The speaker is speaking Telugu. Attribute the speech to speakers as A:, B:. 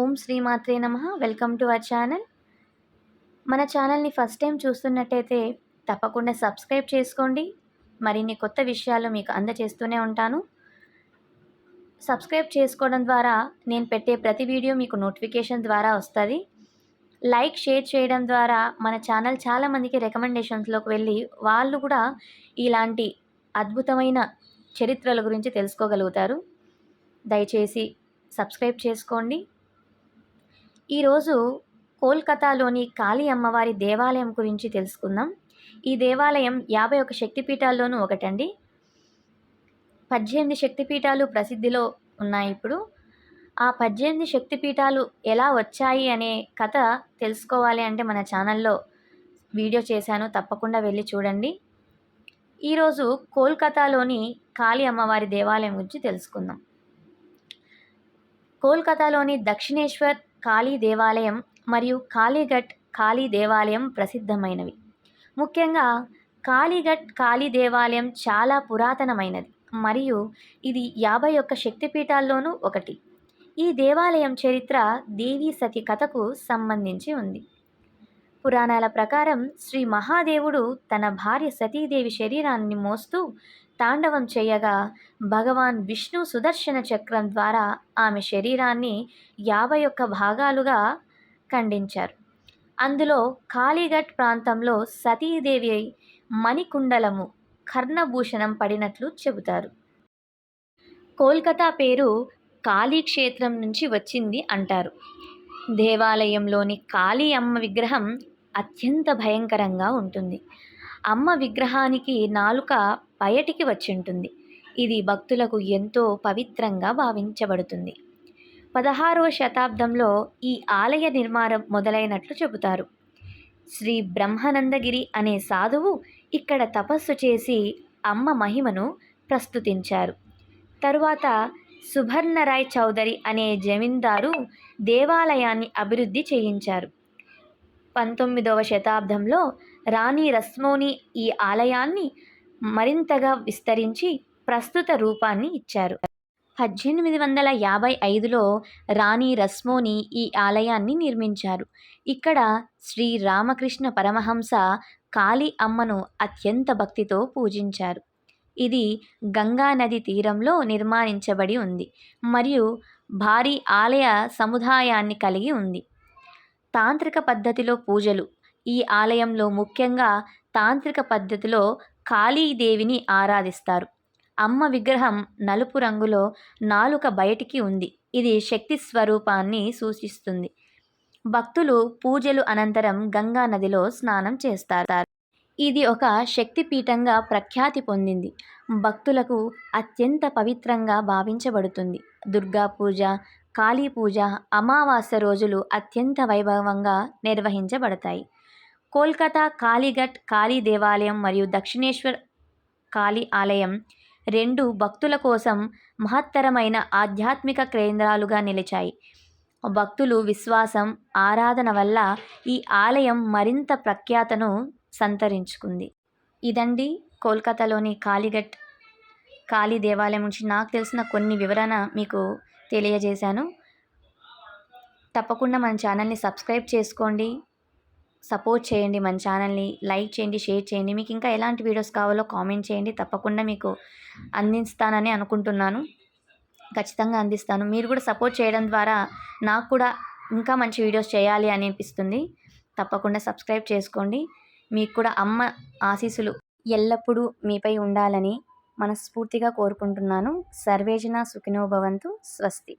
A: ఓం శ్రీమాత్రే నమ. Welcome to our channel. మన ఛానల్ని ఫస్ట్ టైం చూస్తున్నట్టయితే తప్పకుండా సబ్స్క్రైబ్ చేసుకోండి. మరిన్ని కొత్త విషయాలు మీకు అందజేస్తూనే ఉంటాను. సబ్స్క్రైబ్ చేసుకోవడం ద్వారా నేను పెట్టే ప్రతి వీడియో మీకు నోటిఫికేషన్ ద్వారా వస్తుంది. లైక్ షేర్ చేయడం ద్వారా మన ఛానల్ చాలామందికి రికమెండేషన్స్లోకి వెళ్ళి వాళ్ళు కూడా ఇలాంటి అద్భుతమైన చరిత్రల గురించి తెలుసుకోగలుగుతారు. దయచేసి సబ్స్క్రైబ్ చేసుకోండి. ఈరోజు కోల్కతాలోని కాళీ అమ్మవారి దేవాలయం గురించి తెలుసుకుందాం. ఈ దేవాలయం యాభై ఒక శక్తిపీఠాల్లోనూ ఒకటండి. పద్దెనిమిది శక్తిపీఠాలు ప్రసిద్ధిలో ఉన్నాయి ఇప్పుడు. ఆ పద్దెనిమిది శక్తిపీఠాలు ఎలా వచ్చాయి అనే కథ తెలుసుకోవాలి అంటే మన ఛానల్లో వీడియో చేశాను. తప్పకుండా వెళ్ళి చూడండి. ఈరోజు కోల్కతాలోని కాళీ అమ్మవారి దేవాలయం గురించి తెలుసుకుందాం. కోల్కతాలోని దక్షిణేశ్వర్ కాళీ దేవాలయం మరియు కాళీఘట్ కాళీ దేవాలయం ప్రసిద్ధమైనవి. ముఖ్యంగా కాళీఘట్ కాళీ దేవాలయం చాలా పురాతనమైనది మరియు ఇది యాభై ఒక్క శక్తిపీఠాల్లోనూ ఒకటి. ఈ దేవాలయం చరిత్ర దేవీ సతి కథకు సంబంధించి ఉంది. పురాణాల ప్రకారం శ్రీ మహాదేవుడు తన భార్య సతీదేవి శరీరాన్ని మోస్తూ తాండవం చేయగా భగవాన్ విష్ణు సుదర్శన చక్రం ద్వారా ఆమె శరీరాన్ని యాభై ఒక్క భాగాలుగా ఖండించారు. అందులో కాళీఘట్ ప్రాంతంలో సతీదేవి మణికుండలము కర్ణభూషణం పడినట్లు చెబుతారు. కోల్కతా పేరు కాళీక్షేత్రం నుంచి వచ్చింది అంటారు. దేవాలయంలోని కాళీ అమ్మ విగ్రహం అత్యంత భయంకరంగా ఉంటుంది. అమ్మ విగ్రహానికి నాలుక బయటికి వచ్చింటుంది. ఇది భక్తులకు ఎంతో పవిత్రంగా భావించబడుతుంది. పదహారవ శతాబ్దంలో ఈ ఆలయ నిర్మాణం మొదలైనట్లు చెబుతారు. శ్రీ బ్రహ్మానందగిరి అనే సాధువు ఇక్కడ తపస్సు చేసి అమ్మ మహిమను ప్రస్తుతించారు. తరువాత సుభర్ణరాయ్ చౌదరి అనే జమీందారు దేవాలయాన్ని అభివృద్ధి చేయించారు. పంతొమ్మిదవ శతాబ్దంలో రాణి రస్మోని ఈ ఆలయాన్ని మరింతగా విస్తరించి ప్రస్తుత రూపాన్ని ఇచ్చారు. పద్దెనిమిది వందల యాభై ఐదులో రాణి రస్మోని ఈ ఆలయాన్ని నిర్మించారు. ఇక్కడ శ్రీ రామకృష్ణ పరమహంస కాళీ అమ్మను అత్యంత భక్తితో పూజించారు. ఇది గంగా నది తీరంలో నిర్మాణించబడి ఉంది మరియు భారీ ఆలయ సముదాయాన్ని కలిగి ఉంది. తాంత్రిక పద్ధతిలో పూజలు ఈ ఆలయంలో ముఖ్యంగా తాంత్రిక పద్ధతిలో కాళీదేవిని ఆరాధిస్తారు. అమ్మ విగ్రహం నలుపు రంగులో నాలుక బయటికి ఉంది. ఇది శక్తి స్వరూపాన్ని సూచిస్తుంది. భక్తులు పూజలు అనంతరం గంగా నదిలో స్నానం చేస్తారు. ఇది ఒక శక్తిపీఠంగా ప్రఖ్యాతి పొందింది. భక్తులకు అత్యంత పవిత్రంగా భావించబడుతుంది. దుర్గా పూజ కాళీ పూజ అమావాస్య రోజులు అత్యంత వైభవంగా నిర్వహించబడతాయి. కోల్కతా కాళీఘట్ కాళీ దేవాలయం మరియు దక్షిణేశ్వర్ కాళీ ఆలయం రెండు భక్తుల కోసం మహత్తరమైన ఆధ్యాత్మిక కేంద్రాలుగా నిలిచాయి. భక్తులు విశ్వాసం ఆరాధన వల్ల ఈ ఆలయం మరింత ప్రఖ్యాతను సంతరించుకుంది. ఇదండి కోల్కతాలోని కాళీఘట్ కాళీ దేవాలయం నుంచి నాకు తెలిసిన కొన్ని వివరణ మీకు తెలియజేశాను. తప్పకుండా మన ఛానల్ని సబ్స్క్రైబ్ చేసుకోండి. సపోర్ట్ చేయండి మన ఛానల్ని. లైక్ చేయండి షేర్ చేయండి. మీకు ఇంకా ఎలాంటి వీడియోస్ కావాలో కామెంట్ చేయండి. తప్పకుండా మీకు అందిస్తానని అనుకుంటున్నాను. ఖచ్చితంగా అందిస్తాను. మీరు కూడా సపోర్ట్ చేయడం ద్వారా నాకు కూడా ఇంకా మంచి వీడియోస్ చేయాలి అనిపిస్తుంది. తప్పకుండా సబ్స్క్రైబ్ చేసుకోండి. మీకు కూడా అమ్మ ఆశీస్సులు ఎల్లప్పుడూ మీపై ఉండాలని మనస్ఫూర్తిగా కోరుకుంటున్నాను. సర్వేజన సుఖినోభవంతు స్వస్తి.